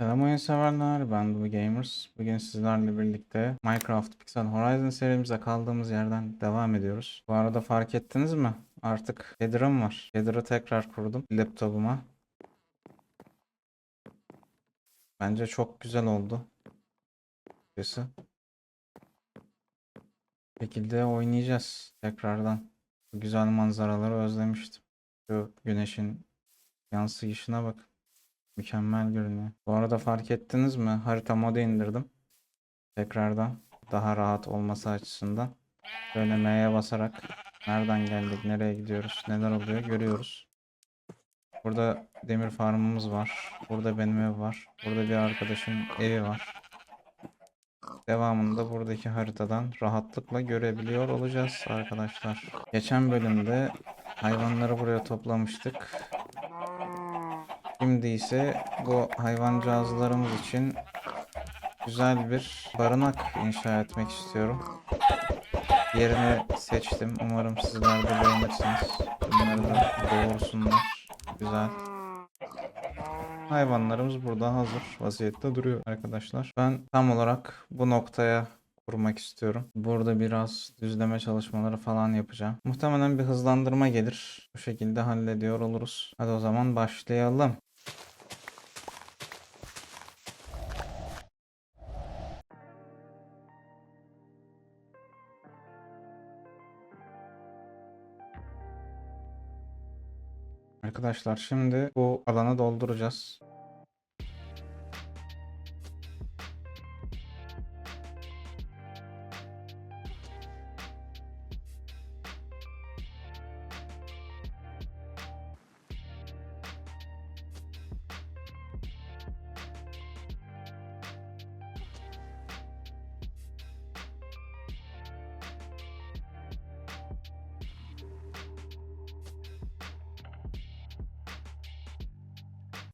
Selam oyun severler, ben Blue Gamers. Bugün sizlerle birlikte Minecraft Pixel Horizon serimize kaldığımız yerden devam ediyoruz. Bu arada fark ettiniz mi? Artık Shader'ım var. Shader'ı tekrar kurdum laptopuma. Bence çok güzel oldu. Açıkçası. Bu şekilde oynayacağız tekrardan. Bu güzel manzaraları özlemiştim. Şu güneşin yansıyışına bak. Mükemmel görünüyor. Bu arada fark ettiniz mi? Harita modu indirdim. Tekrardan daha rahat olması açısından. Böyle M'ye basarak nereden geldik, nereye gidiyoruz, neler oluyor görüyoruz. Burada demir farmımız var. Burada benim ev var. Burada bir arkadaşın evi var. Devamında buradaki haritadan rahatlıkla görebiliyor olacağız arkadaşlar. Geçen bölümde hayvanları buraya toplamıştık. Şimdi ise bu hayvancağızlarımız için güzel bir barınak inşa etmek istiyorum. Yerini seçtim. Umarım sizler de beğenirsiniz. Bunları da doğursunlar. Güzel. Hayvanlarımız burada hazır vaziyette duruyor arkadaşlar. Ben tam olarak bu noktaya kurmak istiyorum. Burada biraz düzleme çalışmaları falan yapacağım. Muhtemelen bir hızlandırma gelir. Bu şekilde hallediyor oluruz. Hadi o zaman başlayalım. Arkadaşlar şimdi bu alanı dolduracağız.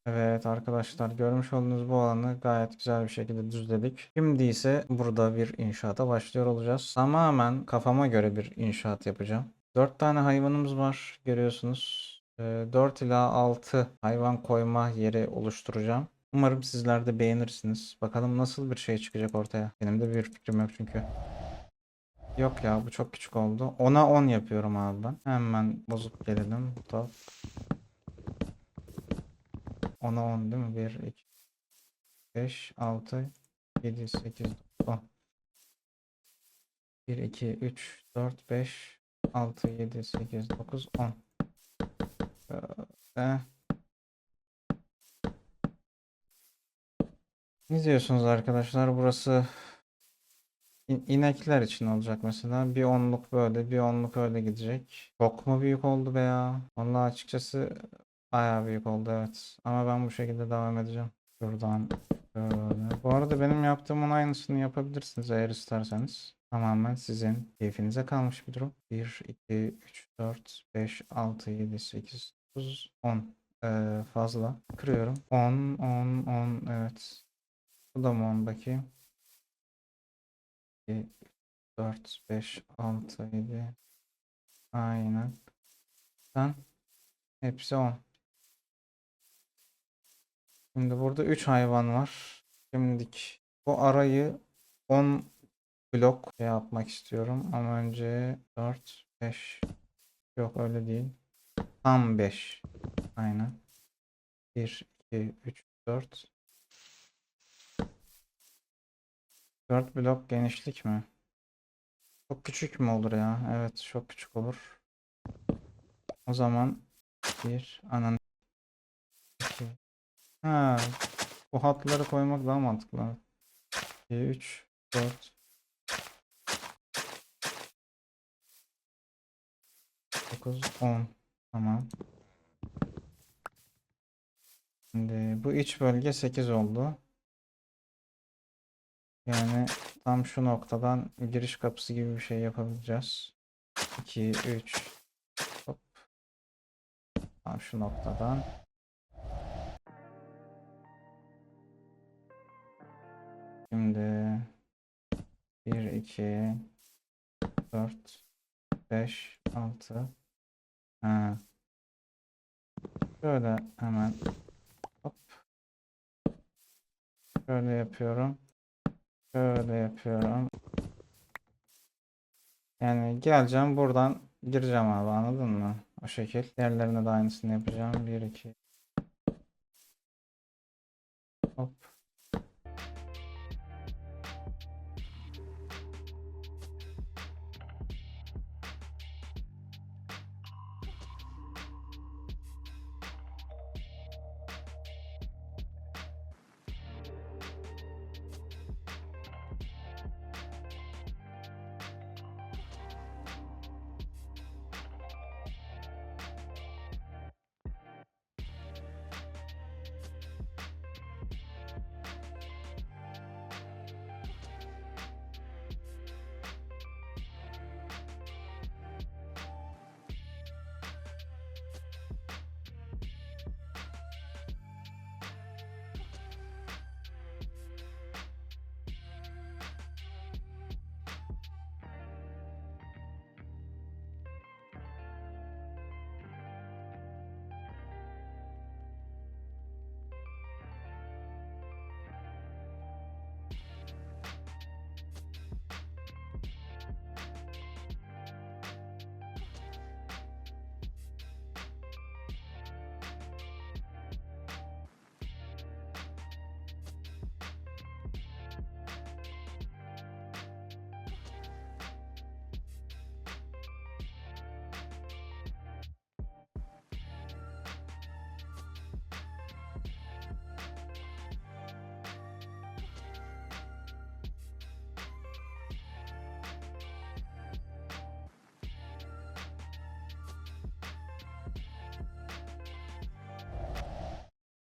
Evet arkadaşlar görmüş olduğunuz bu alanı gayet güzel bir şekilde düzledik. Şimdi ise burada bir inşaata başlıyor olacağız. Tamamen kafama göre bir inşaat yapacağım. 4 tane hayvanımız var görüyorsunuz. 4 ila 6 hayvan koyma yeri oluşturacağım. Umarım sizler de beğenirsiniz. Bakalım nasıl bir şey çıkacak ortaya. Benim de bir fikrim yok çünkü. Yok ya bu çok küçük oldu. 10'a 10 yapıyorum abi ben. Hemen bozup gelelim. Top. 10'a 10 değil mi? 1, 2, 5, 6, 7, 8, 10. 1, 2, 3, 4, 5, 6, 7, 8, 9, 10. Böyle. Ne diyorsunuz arkadaşlar? Burası in- inekler için olacak mesela. Bir onluk böyle, bir onluk öyle gidecek. Çok mu büyük oldu be ya? Vallahi açıkçası Bayağı büyük oldu evet. Ama ben bu şekilde devam edeceğim. Şuradan böyle. Bu arada benim yaptığımın aynısını yapabilirsiniz eğer isterseniz. Tamamen sizin keyfinize kalmış bir durum. 1, 2, 3, 4, 5, 6, 7, 8, 9, 10. Ee, fazla. Kırıyorum. 10, 10, 10. Evet. Bu da mı 10 bakayım? 2, 4, 5, 6, 7. Aynen. Sen hepsi 10. Şimdi burada 3 hayvan var. Şimdilik bu arayı 10 blok şey yapmak istiyorum. Ama önce 4, 5. Yok öyle değil. Tam 5. Aynen. 1, 2, 3, 4. 4 blok genişlik mi? Çok küçük mü olur ya? Evet çok küçük olur. O zaman 1 anan 2 Ha, bu hatları koymak daha mantıklı. 2, 3, 4. 9, 10. Tamam. Şimdi bu iç bölge 8 oldu. Yani tam şu noktadan giriş kapısı gibi bir şey yapabileceğiz. 2, 3. Hop. Tam şu noktadan. Şimdi 1, 2, 4, 5, 6. Ha. Şöyle hemen hop. Şöyle yapıyorum. Şöyle yapıyorum. Yani geleceğim buradan gireceğim abi anladın mı? O şekil. Diğerlerine de aynısını yapacağım. 1 2 Hop.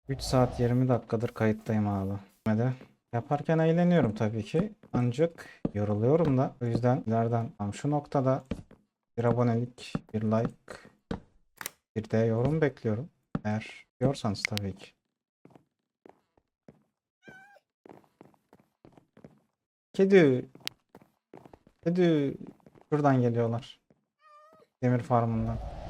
Üç saat 20 dakikadır kayıttayım abi. Ve Yaparken eğleniyorum tabii ki. Ancak yoruluyorum da. O yüzden ileriden tam şu noktada bir abonelik, bir like, bir de yorum bekliyorum. Eğer diyorsanız tabii ki. Kedi. Kedi. Şuradan geliyorlar. Demir farmından.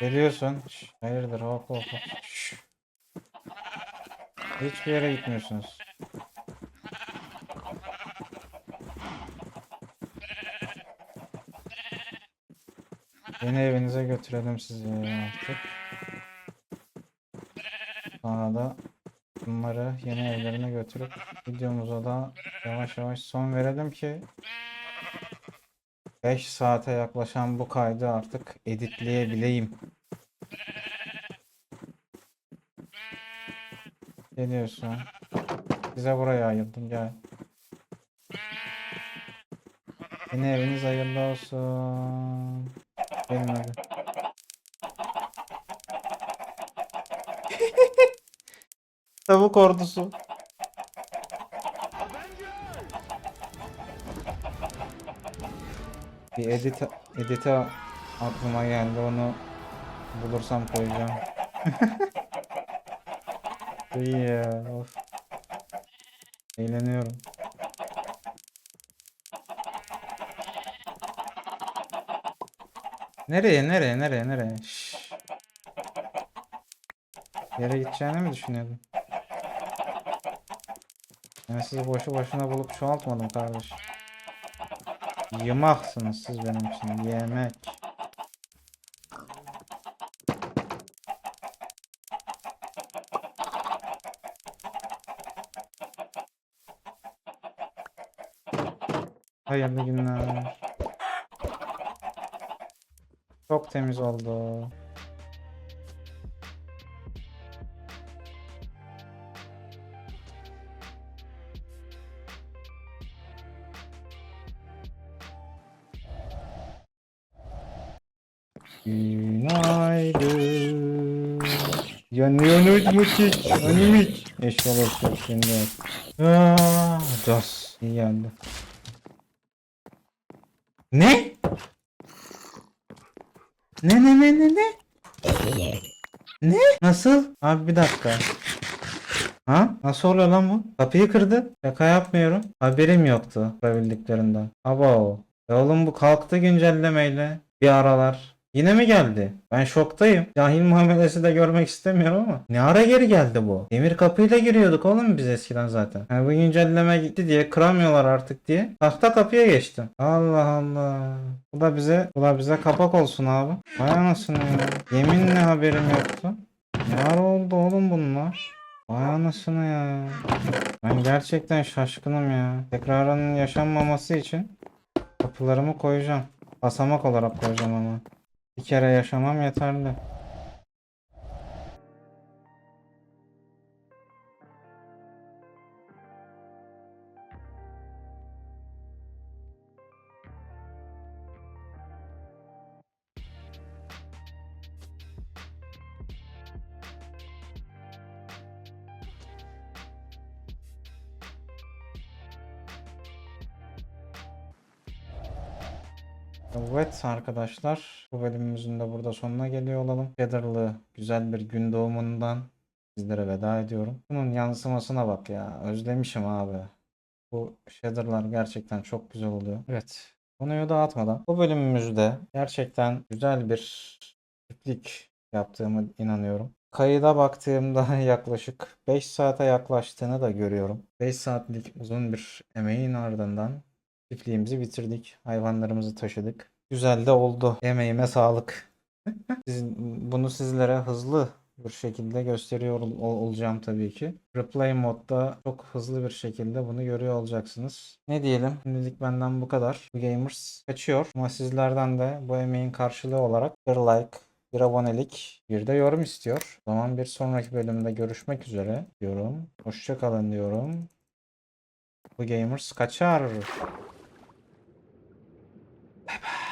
Geliyorsun. Şş, hayırdır hop hop hop. Hiçbir yere gitmiyorsunuz. Yeni evinize götürelim sizi artık. Sonra da bunları yeni evlerine götürüp videomuza da yavaş yavaş son verelim ki 5 saate yaklaşan bu kaydı artık editleyebileyim. Geliyorsun. Size burayı ayırdım gel. Yeni eviniz hayırlı olsun. Gelin hadi. Tavuk ordusu. Bir edit edite aklıma geldi onu bulursam koyacağım. İyi ya of. Eğleniyorum. Nereye nereye nereye nereye? Şşş. Yere gideceğini mi düşünüyordun? Yani sizi boşu boşuna bulup çoğaltmadım kardeş. Yımaksınız siz benim için. Yemek. Hayırlı günler. Çok temiz oldu. Yanıyor mutik. Animik. Eşyal eşyal şimdi. Aaa. Dos. İyi geldi. Ne? Ne ne ne ne ne? Ne? Nasıl? Abi bir dakika. Ha? Nasıl oluyor lan bu? Kapıyı kırdı. Şaka yapmıyorum. Haberim yoktu kurabildiklerinden. Abo. E oğlum bu kalktı güncellemeyle. Bir aralar. Yine mi geldi? Ben şoktayım. Cahil muamelesi de görmek istemiyorum ama. Ne ara geri geldi bu? Demir kapıyla giriyorduk oğlum biz eskiden zaten. Yani bu güncelleme gitti diye kıramıyorlar artık diye. Tahta kapıya geçtim. Allah Allah. Bu da bize, bu da bize kapak olsun abi. Vay anasını ya. Yeminle haberim yoktu. Ne oldu oğlum bunlar? Vay anasını ya. Ben gerçekten şaşkınım ya. Tekrarının yaşanmaması için kapılarımı koyacağım. Basamak olarak koyacağım ama. Bir kere yaşamam yeterli. Evet arkadaşlar bu bölümümüzün de burada sonuna geliyor olalım. Shader'lı güzel bir gün doğumundan sizlere veda ediyorum. Bunun yansımasına bak ya özlemişim abi. Bu shader'lar gerçekten çok güzel oluyor. Evet konuyu dağıtmadan bu bölümümüzde gerçekten güzel bir çiftlik yaptığımı inanıyorum. Kayıda baktığımda yaklaşık 5 saate yaklaştığını da görüyorum. 5 saatlik uzun bir emeğin ardından Çiftliğimizi bitirdik. Hayvanlarımızı taşıdık. Güzel de oldu. Emeğime sağlık. Siz, bunu sizlere hızlı bir şekilde gösteriyor ol- olacağım tabii ki. Replay modda çok hızlı bir şekilde bunu görüyor olacaksınız. Ne diyelim? Şimdilik benden bu kadar. Bu Gamers kaçıyor. Ama sizlerden de bu emeğin karşılığı olarak bir like, bir abonelik, bir de yorum istiyor. O zaman bir sonraki bölümde görüşmek üzere diyorum. Hoşçakalın diyorum. Bu Gamers kaçar. 바이바이.